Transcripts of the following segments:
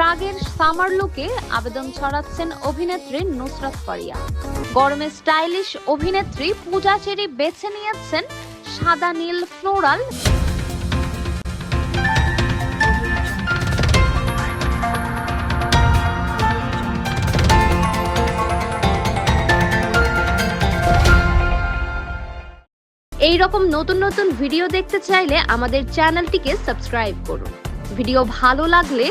শ্রাগের summer লুকে আবেদন ছড়াচ্ছেন অভিনেত্রী নুসরাত ফারিয়া। গরমে স্টাইলিশ অভিনেত্রী পূজা চেরি বেছে নিয়েছেন সাদা নীল ফ্লোরাল। এই রকম নতুন নতুন ভিডিও দেখতে চাইলে আমাদের চ্যানেলটিকে সাবস্ক্রাইব করুন। ভিডিও ভালো লাগলে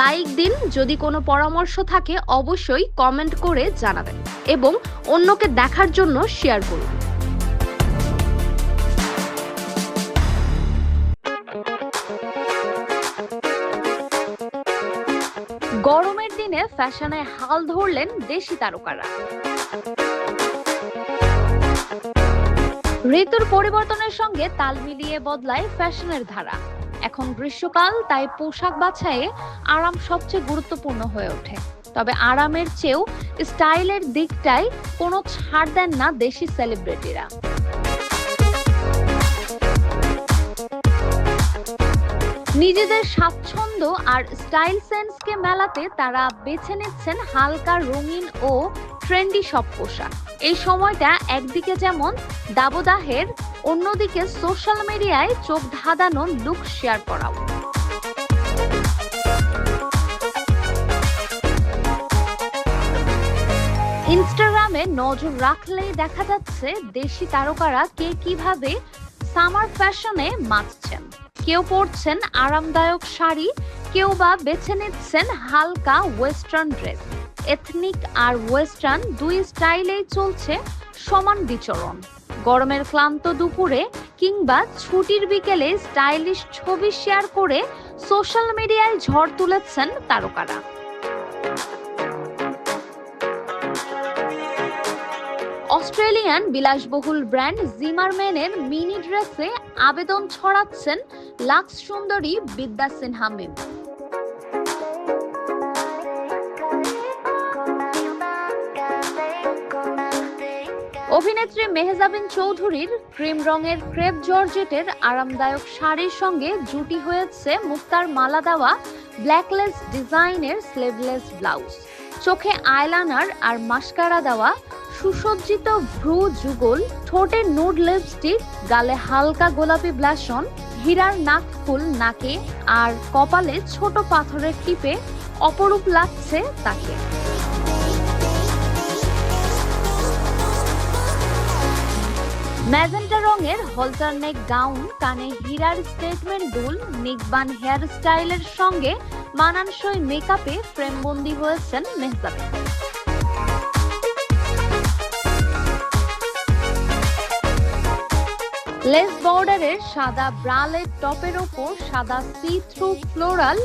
লাইক দিন। যদি কোনো পরামর্শ থাকে, অবশ্যই কমেন্ট করে জানাবেন এবং অন্যকে দেখার জন্য শেয়ার করুন। গরমের দিনে ফ্যাশনে হাল ধরলেন দেশি তারকারা। ঋতুর পরিবর্তনের সঙ্গে তাল মিলিয়ে বদলায় ফ্যাশনের ধারা। এখন গ্রীষ্মকাল, তাই পোশাক বাছাইয়ে আরাম সবচেয়ে গুরুত্বপূর্ণ হয়ে ওঠে। তবে আরামের চেয়েও স্টাইলের দিকটাই কোনো ছাড় দেন না দেশি সেলিব্রিটিরা। নিজেদের স্বাচ্ছন্দ্য আর স্টাইল সেন্সকে মেলাতে তারা বেছে নিচ্ছেন হালকা রঙিন ও ট্রেন্ডি সব পোশাক। এই সময়টা একদিকে যেমন দাবদাহের অন্যদিকে সোশ্যাল মিডিয়ায় চোখ ধাঁধানো লুক শেয়ার করাও। ইনস্টাগ্রামে নজর রাখলেই দেখা যাচ্ছে দেশি তারকারা কে কীভাবে সামার ফ্যাশনে মাতছেন কেউ পরছেন আরামদায়ক শাড়ি, কেউ বা বেছে নিচ্ছেন হালকা ওয়েস্টার্ন ড্রেস এথনিক আর ওয়েস্টার্ন দুই স্টাইলেই চলছে সমান বিচরণ। গরমের ক্লান্ত দুপুরে কিংবা ছুটির বিকেলে স্টাইলিশ ছবি শেয়ার করে সোশ্যাল মিডিয়ায় ঝড় তুলেছেন তারকারা। অস্ট্রেলিয়ান বিলাসবহুল ব্র্যান্ড জিমারম্যানের মিনি ড্রেসে আবেদন ছড়াচ্ছেন লাক্স সুন্দরী বিদ্যা সিনহা মিম। অভিনেত্রী মেহজাবিন চৌধুরীর ক্রিম রঙের ক্রেপ জর্জেটের আরামদায়ক শাড়ির সঙ্গে জুটি হয়েছে মুক্তার মালা দেওয়া ব্ল্যাকলেস ডিজাইনের স্লিভলেস ব্লাউজ চোখে আইলানার আর মাস্কারা দেওয়া সুসজ্জিত ভ্রু যুগল, ঠোঁটে নুড লিপস্টিক গালে হালকা গোলাপি ব্লাশন হীরার নাক ফুল নাকে আর কপালে ছোট পাথরের টিপে অপরূপ লাগছে তাকে। ম্যাজেন্টা রঙের হলটার নেক গাউন, কানে হীরার স্টেটমেন্ট দুল নিকবান হেয়ার স্টাইলের সঙ্গে মানানসই মেকআপে ফ্রেমবন্দি হয়েছেন মেহজাবিন। লেস বর্ডারের সাদা ব্রালের টপের ওপর সাদা সি থ্রু ফ্লোরাল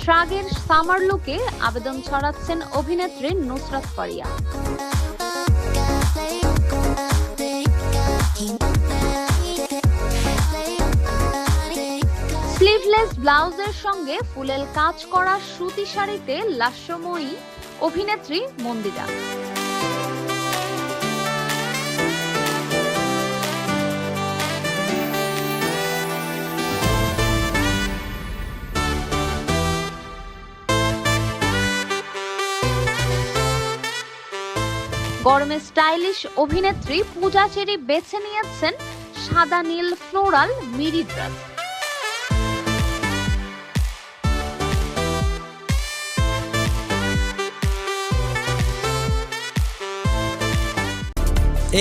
শ্রাগের সামার লুকে আবেদন ছড়াচ্ছেন অভিনেত্রী নুসরাত ফারিয়া। স্লিভলেস ব্লাউজের সঙ্গে ফুলেল কাজ করা সুতি শাড়িতে লাস্যময়ী অভিনেত্রী মন্দিরা। গরমে স্টাইলিশ অভিনেত্রী পূজা চেরি বেছে নিয়েছেন সাদা নীল ফ্লোরাল মিরি ড্রেস।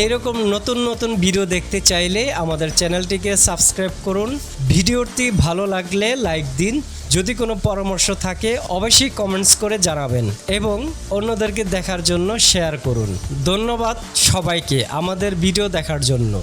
এইরকম নতুন নতুন ভিডিও দেখতে চাইলে আমাদের চ্যানেলটিকে সাবস্ক্রাইব করুন। ভিডিওটি ভালো লাগলে লাইক দিন। যদি কোনো পরামর্শ থাকে, অবশ্যই কমেন্টস করে জানাবেন এবং অন্যদেরকে দেখার জন্য শেয়ার করুন। ধন্যবাদ সবাইকে আমাদের ভিডিও দেখার জন্য।